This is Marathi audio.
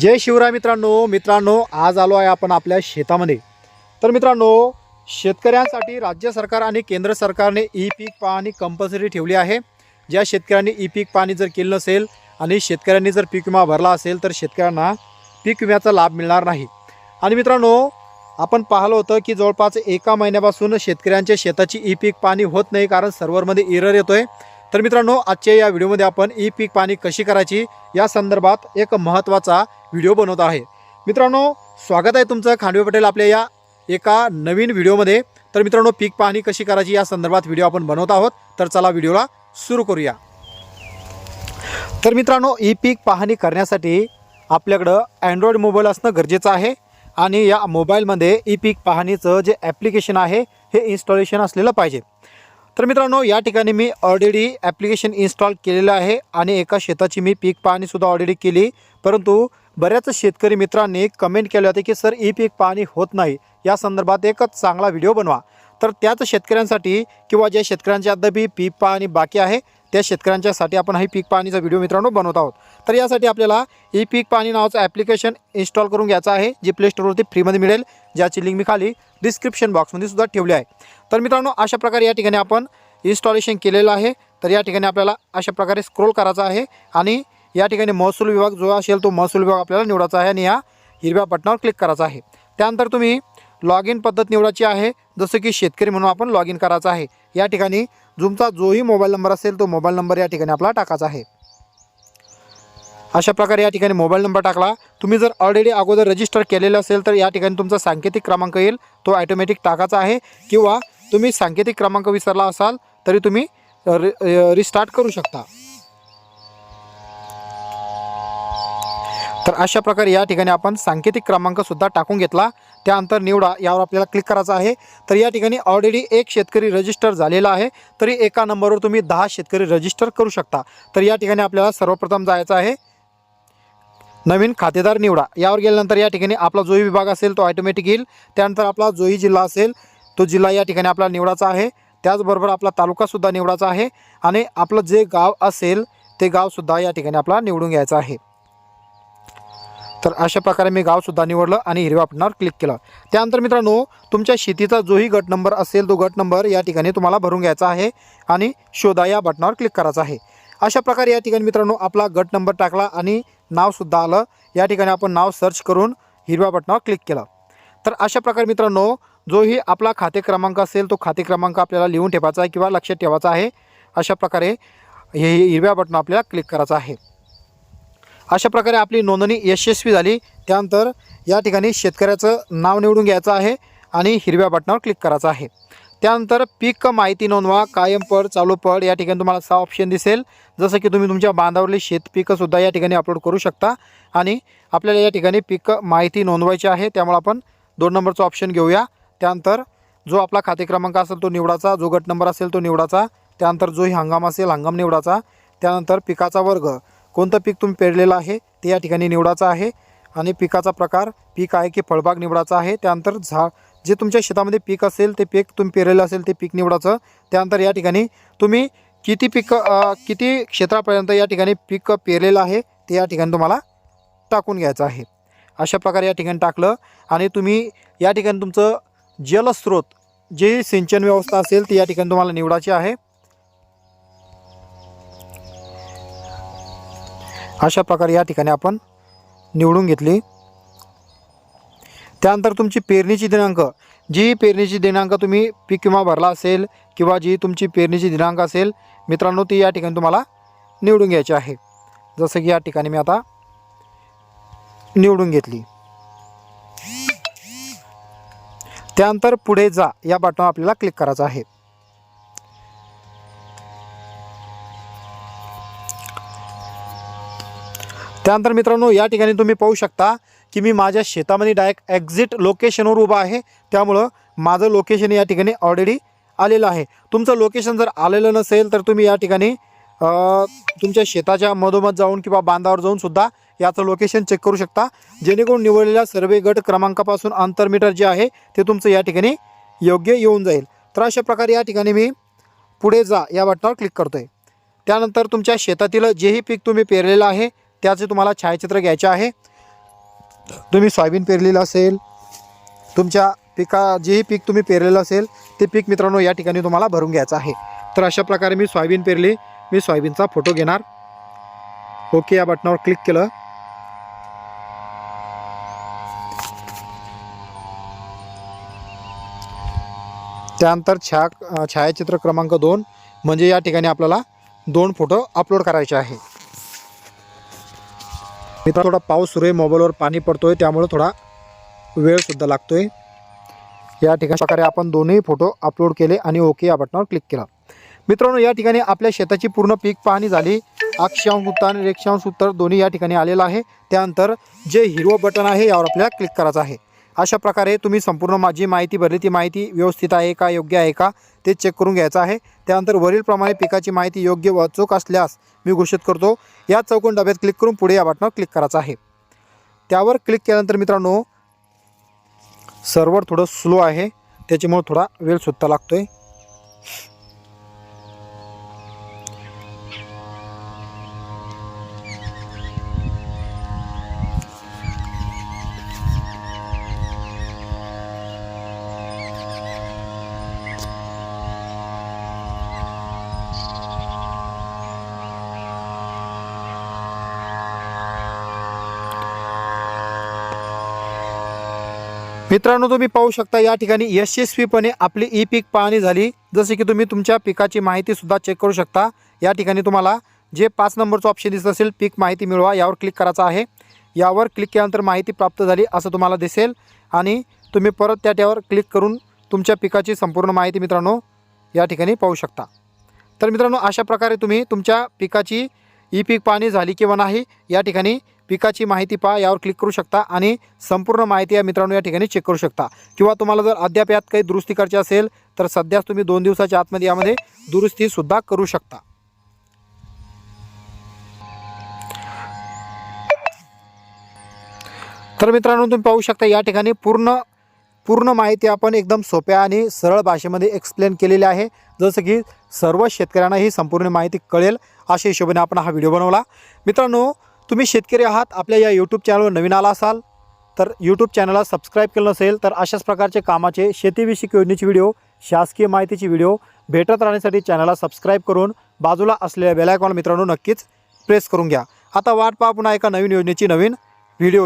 जय शिवराय मित्रांनो. मित्रांनो आज आलो आहे आपण आपल्या शेतामध्ये. तर मित्रांनो शेतकऱ्यांसाठी राज्य सरकार आणि केंद्र सरकारने ई पीक पाहणी कंपल्सरी ठेवली आहे. ज्या शेतकऱ्यांनी ई पीक पाहणी जर केलं नसेल आणि शेतकऱ्यांनी जर पीक विमा भरला असेल तर शेतकऱ्यांना पीक विम्याचा लाभ मिळणार नाही. आणि मित्रांनो आपण पाहिलं होतं की जवळपास एका महिन्यापासून शेतकऱ्यांच्या शेताची ई पीक पाणी होत नाही कारण सर्व्हरमध्ये एरर आहे तर मित्रांनो आजच्या या व्हिडिओमध्ये आपण ई पीक पाणी कशी करायची या संदर्भात एक महत्त्वाचा व्हिडिओ बनवत आहे. मित्रांनो स्वागत आहे तुमचं खांडवे पटेल आपल्या या एका नवीन व्हिडिओमध्ये. तर मित्रांनो पीक पाहणी कशी करायची या संदर्भात व्हिडिओ आपण बनवत आहोत. तर चला व्हिडिओला सुरू करूया. तर मित्रांनो ई पीक पाहणी करण्यासाठी आपल्याकडं अँड्रॉइड मोबाईल असणं गरजेचं आहे. आणि या मोबाईलमध्ये ई पीक पाहणीचं जे ॲप्लिकेशन आहे हे इन्स्टॉलेशन असलेलं पाहिजे. तर मित्रांनो या ठिकाणी मी ऑलरेडी ॲप्लिकेशन इन्स्टॉल केलेलं आहे आणि एका शेताची मी पीक पाहणीसुद्धा ऑलरेडी केली. परंतु बऱ्याच शेतकरी मित्रांनी कमेंट केले होते की सर ई पीक पाहणी होत नाही. या संदर्भात एकच चांगला व्हिडिओ बनवा. तर त्याच शेतकऱ्यांसाठी किंवा ज्या शेतकऱ्यांच्या अद्यापही पीक पाहणी बाकी आहे त्या शेतकऱ्यांच्यासाठी आपण ही पीक पाणीचा व्हिडिओ मित्रांनो बनवत आहोत. तर यासाठी आपल्याला ई पीक पाणी नावाचं ॲप्लिकेशन इन्स्टॉल करून घ्यायचं आहे जे प्ले स्टोरवरती फ्रीमध्ये मिळेल. ज्याची लिंक मी खाली डिस्क्रिप्शन बॉक्समध्ये सुद्धा ठेवली आहे. तर मित्रांनो अशा प्रकारे या ठिकाणी आपण इन्स्टॉलेशन केलेलं आहे. तर या ठिकाणी आपल्याला अशा प्रकारे स्क्रोल करायचा आहे आणि या ठिकाणी महसूल विभाग जो असेल तो महसूल विभाग आपल्याला निवडायचा आहे आणि या हिरव्या बटनावर क्लिक करायचा आहे. त्यानंतर तुम्ही लॉग इन पद्धत निवडायची आहे. जसं की शेतकरी म्हणून आपण लॉग इन करायचं आहे. या ठिकाणी तुमचा जोही मोबाईल नंबर असेल तो मोबाईल नंबर या ठिकाणी आपला टाकायचा आहे. अशा प्रकारे या ठिकाणी मोबाईल नंबर टाकला. तुम्ही जर ऑलरेडी अगोदर रजिस्टर केलेलं असेल तर या ठिकाणी तुमचा सांकेतिक क्रमांक येईल. तो ॲटोमॅटिक टाकायचा आहे. किंवा तुम्ही सांकेतिक क्रमांक विसरला असाल तरी तुम्ही रिस्टार्ट करू शकता. तर अशा प्रकारे या ठिकाणी आपण सांकेतिक क्रमांकसुद्धा टाकून घेतला. त्यानंतर निवडा यावर आपल्याला क्लिक करायचं आहे. तर या ठिकाणी ऑलरेडी एक शेतकरी रजिस्टर झालेला आहे. तरी एका नंबरवर तुम्ही दहा शेतकरी रजिस्टर करू शकता. तर या ठिकाणी आपल्याला सर्वप्रथम जायचं आहे. नवीन खातेदार निवडा. यावर गेल्यानंतर या ठिकाणी आपला जोही विभाग असेल तो ऑटोमॅटिक येईल. त्यानंतर आपला जोही जिल्हा असेल तो जिल्हा या ठिकाणी आपला निवडाचा आहे. त्याचबरोबर आपला तालुकासुद्धा निवडाचा आहे. आणि आपलं जे गाव असेल ते गावसुद्धा या ठिकाणी आपला निवडून घ्यायचं आहे. तर अशा प्रकारे मी गावसुद्धा निवडलं आणि हिरव्या बटनावर क्लिक केलं. त्यानंतर मित्रांनो तुमच्या शेतीचा जोही गट नंबर असेल तो गट नंबर या ठिकाणी तुम्हाला भरून घ्यायचा आहे आणि शोधा या बटनावर क्लिक करायचा आहे. अशा प्रकारे या ठिकाणी मित्रांनो आपला गट नंबर टाकला आणि नावसुद्धा आलं. या ठिकाणी आपण नाव सर्च करून हिरव्या बटनावर क्लिक केलं. तर अशा प्रकारे मित्रांनो जोही आपला खाते क्रमांक असेल तो खाते क्रमांक आपल्याला लिहून ठेवायचा आहे किंवा लक्षात ठेवायचा आहे. अशा प्रकारे हे हिरव्या बटन आपल्याला क्लिक करायचं आहे. अशा प्रकारे आपली नोंदणी यशस्वी झाली. त्यानंतर या ठिकाणी शेतकऱ्याचं नाव निवडून घ्यायचं आहे आणि हिरव्या बटनावर क्लिक करायचं आहे. त्यानंतर पीक माहिती नोंदवा कायम पड चालू पड या ठिकाणी तुम्हाला सहा ऑप्शन दिसेल. जसं की तुम्ही तुमच्या बांधावरली शेतपिकंसुद्धा या ठिकाणी अपलोड करू शकता आणि आपल्याला या ठिकाणी पीक माहिती नोंदवायची आहे. त्यामुळे आपण दोन नंबरचं ऑप्शन घेऊया. त्यानंतर जो आपला खाते क्रमांक असेल तो निवडाचा जो गट नंबर असेल तो निवडाचा त्यानंतर जोही हंगाम असेल हंगाम निवडाचा त्यानंतर पिकाचा वर्ग. कोणतं पीक तुम्ही पेरलेलं आहे ते या ठिकाणी निवडाचं आहे. आणि पिकाचा प्रकार पीक आहे की फळबाग निवडाचा आहे त्यानंतर झा जे तुमच्या शेतामध्ये पीक असेल ते पीक तुम्ही पेरलेलं असेल ते पीक निवडाचं त्यानंतर या ठिकाणी तुम्ही किती पीक किती क्षेत्रापर्यंत या ठिकाणी पीक पेरलेलं आहे ते या ठिकाणी तुम्हाला टाकून घ्यायचं आहे. अशा प्रकारे या ठिकाणी टाकलं आणि तुम्ही या ठिकाणी तुमचं जलस्रोत जे सिंचन व्यवस्था असेल ती या ठिकाणी तुम्हाला निवडायची आहे. अशा प्रकारे या ठिकाणी आपण निवडून घेतली. त्यानंतर तुमची पेरणीची दिनांक जी पेरणीची दिनांक तुम्ही पीक विमा भरला असेल किंवा जी तुमची पेरणीची दिनांक असेल मित्रांनो ती या ठिकाणी तुम्हाला निवडून घ्यायची आहे. जसं की या ठिकाणी मी आता निवडून घेतली. त्यानंतर पुढे जा या बटन आपल्याला क्लिक करायचं आहे. त्यानंतर मित्रांनो या ठिकाणी तुम्ही पाहू शकता की मी माझ्या शेतामध्ये डायरेक्ट एक्झिट लोकेशनवर उभा आहे. त्यामुळं माझं लोकेशन या ठिकाणी ऑलरेडी आलेलं आहे. तुमचं लोकेशन जर आलेलं नसेल तर तुम्ही या ठिकाणी तुमच्या शेताच्या मधोमध जाऊन किंवा बांधावर जाऊन सुद्धा याचं लोकेशन चेक करू शकता. जेणेकरून निवडलेल्या सर्वे गट क्रमांकापासून अंतर मीटर जे आहे ते तुमचं या ठिकाणी योग्य येऊन जाईल. तर अशा प्रकारे या ठिकाणी मी पुढे जा या बटनावर क्लिक करतो आहे त्यानंतर तुमच्या शेतातील जेही पीक तुम्ही पेरलेलं आहे त्याचे तुम्हाला छायाचित्र घ्यायचे आहे. तुम्ही सोयाबीन पेरलेलं असेल तुमच्या पिका जेही पीक तुम्ही पेरलेलं असेल ते पीक मित्रांनो या ठिकाणी तुम्हाला भरून घ्यायचं आहे. तर अशा प्रकारे मी सोयाबीन पेरली मी सोयाबीनचा फोटो घेणार. ओके या बटनावर क्लिक केलं. त्यानंतर छाया छायाचित्र क्रमांक दोन म्हणजे या ठिकाणी आपल्याला दोन फोटो अपलोड करायचे आहे. मित्र थोडा पाऊस सुरू आहे मोबाईलवर पाणी पडतोय त्यामुळे थोडा वेळसुद्धा लागतोय. या ठिकाणी प्रकारे आपण दोन्ही फोटो अपलोड केले आणि ओके या बटनावर क्लिक केला. मित्रांनो या ठिकाणी आपल्या शेताची पूर्ण पीक पाहणी झाली. अक्षांश उत्तर आणि रेक्षांश उत्तर दोन्ही या ठिकाणी आलेलं आहे. त्यानंतर जे हिरवं बटन आहे यावर आपल्याला क्लिक करायचं आहे. अशा प्रकारे तुम्ही संपूर्ण माझी माहिती भरली. ती माहिती व्यवस्थित आहे का योग्य आहे का ते चेक करून घ्यायचं आहे. त्यानंतर वरीलप्रमाणे पिकाची माहिती योग्य व अचूक असल्यास मी घोषित करतो. या चौकोन डब्यात क्लिक करून पुढे या बटनावर क्लिक करायचं आहे. त्यावर क्लिक केल्यानंतर मित्रांनो सर्व्हर थोडं स्लो आहे. त्याच्यामुळे थोडा वेळ सुद्धा आहे मित्रांनो तुम्ही पाहू शकता या ठिकाणी यशस्वीपणे आपली ई पीक पाहणी झाली. जसे की तुम्ही तुमच्या पिकाची माहिती सुद्धा चेक करू शकता. या ठिकाणी तुम्हाला जे पाच नंबरचं ऑप्शन दिसत असेल पीक माहिती मिळवा यावर क्लिक करायचं आहे. यावर क्लिक केल्यानंतर माहिती प्राप्त झाली असं तुम्हाला दिसेल. आणि तुम्ही परत त्या त्यावर क्लिक करून तुमच्या पिकाची संपूर्ण माहिती मित्रांनो या ठिकाणी पाहू शकता. तर मित्रांनो अशा प्रकारे तुम्ही तुमच्या पिकाची ई पीक पाहणी झाली किंवा नाही या ठिकाणी पिकाची माहिती पहा यावर क्लिक करू शकता आणि संपूर्ण माहिती या मित्रांनो या ठिकाणी चेक करू शकता. किंवा तुम्हाला जर अद्याप यात काही दुरुस्ती करायची असेल तर सध्याच तुम्ही दोन दिवसाच्या आतमध्ये यामध्ये दुरुस्तीसुद्धा करू शकता. तर मित्रांनो तुम्ही पाहू शकता या ठिकाणी पूर्ण पूर्ण माहिती आपण एकदम सोप्या आणि सरळ भाषेमध्ये एक्सप्लेन केलेली आहे. जसं की सर्व शेतकऱ्यांना ही संपूर्ण माहिती कळेल अशा हिशोबाने आपण हा व्हिडिओ बनवला. मित्रांनो तुम्ही शेतकरी आहात आपल्या या यूट्यूब चॅनलवर नवीन आला असाल तर यूट्यूब चॅनलला सबस्क्राईब केलं नसेल तर अशाच प्रकारचे कामाचे शेतीविषयक योजनेचे व्हिडिओ शासकीय माहितीचे व्हिडिओ भेटत राहण्यासाठी चॅनलला सबस्क्राईब करून बाजूला असलेल्या बेलायकॉन मित्रांनो नक्कीच प्रेस करून घ्या. आता वाट पाहा पुन्हा एका नवीन योजनेची नवीन व्हिडिओची